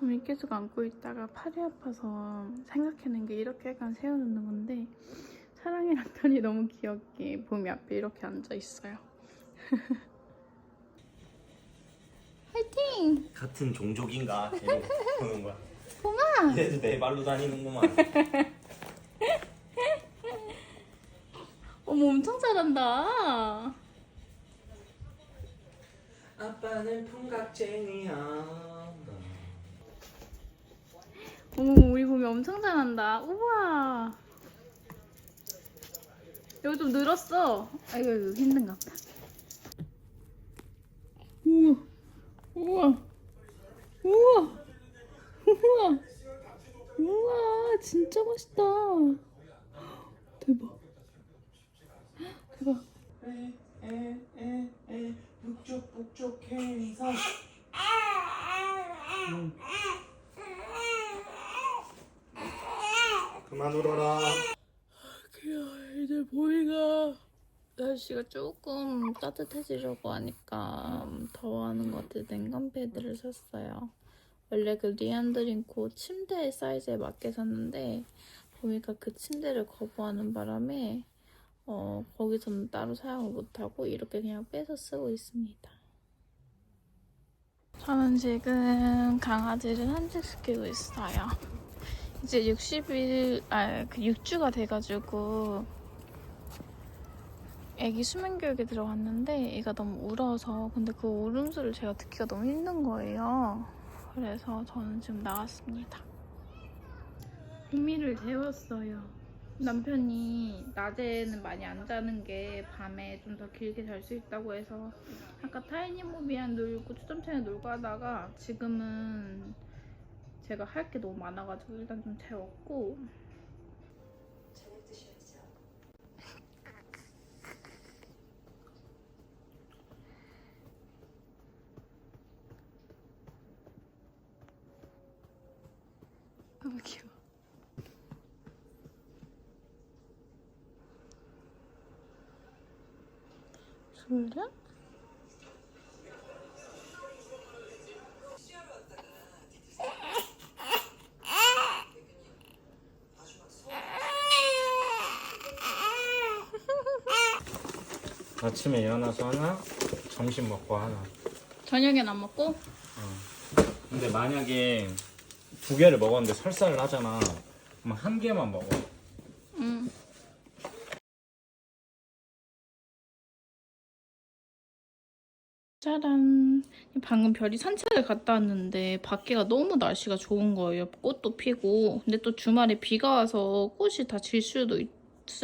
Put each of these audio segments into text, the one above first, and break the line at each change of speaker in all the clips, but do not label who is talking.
봄이 계속 안고 있다가 팔이 아파서 생각해낸 게 이렇게 약간 세워놓는 건데 사랑이랑 편이 너무 귀엽게 봄이 앞에 이렇게 앉아 있어요. 화이팅!
같은 종족인가 계속 보는 거야.
봄아!
얘도 네 발로 다니는구만.
어머 엄청 잘한다.
아빠는 풍각쟁이야.
어머 우리 봄이 엄청 잘한다. 우와. 여기 좀 늘었어. 아이고 이거 힘든가 보다. 우와. 우와. 우와. 우와. 우와 진짜 멋있다. 대박. 대박.
에에에에 북쪽 북쪽 행성. 응. 그만 울어라.
그래 이제 보이가 날씨가 조금 따뜻해지려고 하니까 더워하는 것 같아 냉감 패드를 샀어요. 원래 그 리안드링코 침대 사이즈에 맞게 샀는데 보이가 그 침대를 거부하는 바람에 어, 거기서는 따로 사용을 못하고 이렇게 그냥 빼서 쓰고 있습니다. 저는 지금 강아지를 산책시키고 있어요. 이제 60일, 아, 그 6주가 돼가지고 애기 수면 교육에 들어갔는데 애가 너무 울어서 근데 그 울음소리를 제가 듣기가 너무 힘든 거예요. 그래서 저는 지금 나왔습니다. 구미를 재웠어요. 남편이 낮에는 많이 안 자는 게 밤에 좀 더 길게 잘 수 있다고 해서 아까 타이니모비랑 놀고 추점차에 놀고 하다가 지금은 제가 할 게 너무 많아가지고 일단 좀 재웠고 너무 귀여워 졸려?
아침에 일어나서 하나, 점심 먹고 하나.
저녁엔 안 먹고?
근데 만약에 두 개를 먹었는데 설사를 하잖아. 그럼 한 개만 먹어.
응. 짜란. 방금 별이 산책을 갔다 왔는데 밖에가 너무 날씨가 좋은 거예요. 꽃도 피고. 근데 또 주말에 비가 와서 꽃이 다 질 수도 있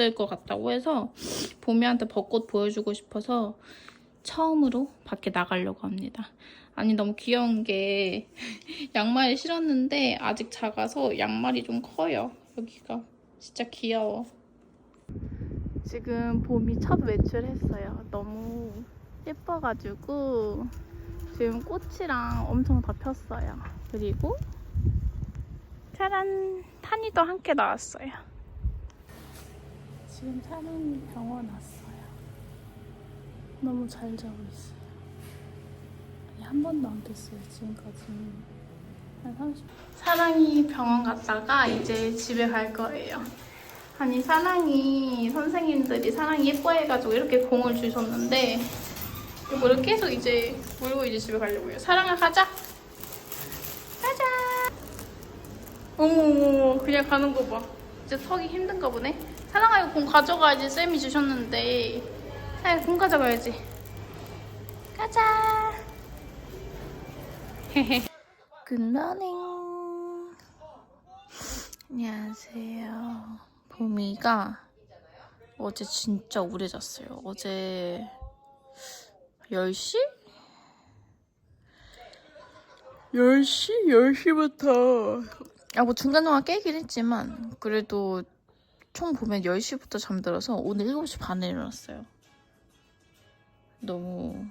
을 것 같다고 해서 봄이한테 벚꽃 보여주고 싶어서 처음으로 밖에 나가려고 합니다. 아니 너무 귀여운 게 양말을 신었는데 아직 작아서 양말이 좀 커요. 여기가 진짜 귀여워. 지금 봄이 첫 외출했어요. 너무 예뻐가지고 지금 꽃이랑 엄청 다 폈어요. 그리고 짜란 탄이도 함께 나왔어요. 지금 찬원이 병원 왔어요. 너무 잘 자고 있어요. 아니, 한 번도 안 깼어요 지금까지. 한 30. 사랑이 병원 갔다가 이제 집에 갈 거예요. 아니 사랑이 선생님들이 사랑이 예뻐해가지고 이렇게 공을 주셨는데 이거를 계속 이제 물고 이제 집에 가려고 해요. 사랑아 가자. 가자. 어머 그냥 가는 거 봐. 이제 서기 힘든가 보네. 사랑아 이거 공 가져가야지 쌤이 주셨는데. 사랑아 공 가져가야지. 가자. 굿모닝. 안녕하세요. 봄이가 어제 진짜 오래 잤어요. 어제 10시? 10시? 10시부터. 아, 뭐 중간중간 깨긴 했지만, 그래도 총 보면 10시부터 잠들어서 오늘 7시 반에 일어났어요. 너무.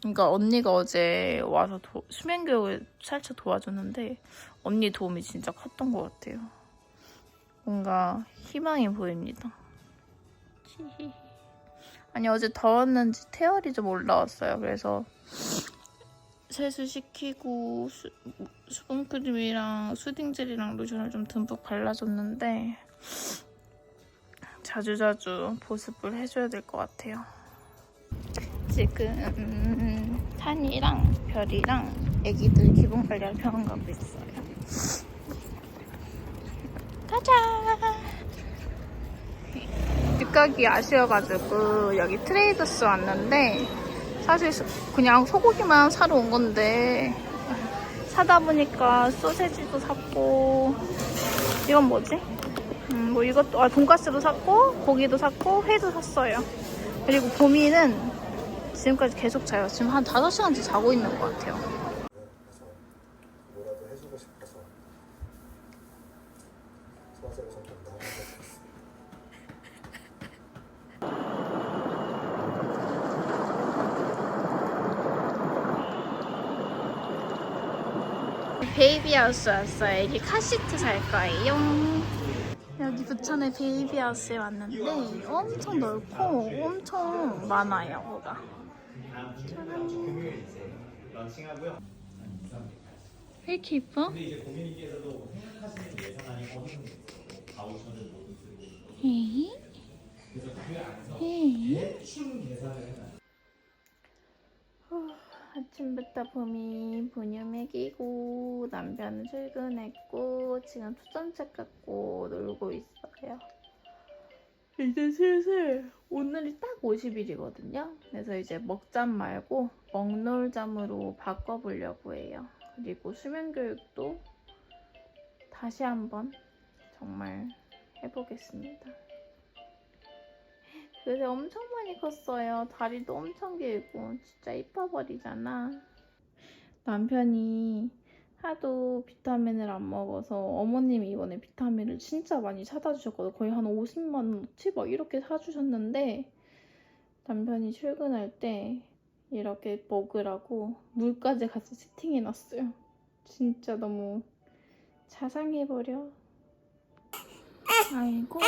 그러니까 언니가 어제 와서 도, 수면 교육을 살짝 도와줬는데, 언니 도움이 진짜 컸던 것 같아요. 뭔가 희망이 보입니다. 아니 어제 더웠는지 태열이 좀 올라왔어요. 그래서 세수시키고 수, 수분크림이랑 수딩젤이랑 로션을 좀 듬뿍 발라줬는데 자주자주 보습을 해줘야 될 것 같아요. 지금 음, 탄이랑 별이랑 애기들 기본 관리하러 병원 가고 있어요. 가자. 육각이 아쉬워가지고 여기 트레이더스 왔는데 사실 소- 그냥 소고기만 사러 온 건데 사다 보니까 소세지도 샀고 이건 뭐지? 음, 뭐 이것도 아 돈가스도 샀고 고기도 샀고 회도 샀어요. 그리고 보미는 지금까지 계속 자요. 지금 한 5시간째 자고 있는 것 같아요. 베이비하우스 왔어요. 애기 카시트 살 거예요. 부천의 베이비하우스에 왔는데 엄청 넓고 엄청 많아요, 뭐가. 왜 이렇게 이뻐?
쓰고
에이?
그.
아침부터 봄이 분유 먹이고 남편은 출근했고 지금 초점책 갖고 놀고 있어요. 이제 슬슬 오늘이 딱 50일이거든요. 그래서 이제 먹잠 말고 먹놀잠으로 바꿔보려고 해요. 그리고 수면 교육도 다시 한번 정말 해보겠습니다. 요새 엄청 많이 컸어요. 다리도 엄청 길고 진짜 이뻐버리잖아. 남편이 하도 비타민을 안 먹어서 어머님이 이번에 비타민을 진짜 많이 사다 주셨거든요. 거의 한 50만 원치 막 이렇게 사주셨는데 남편이 출근할 때 이렇게 먹으라고 물까지 같이 세팅해 놨어요. 진짜 너무 자상해버려. 아이고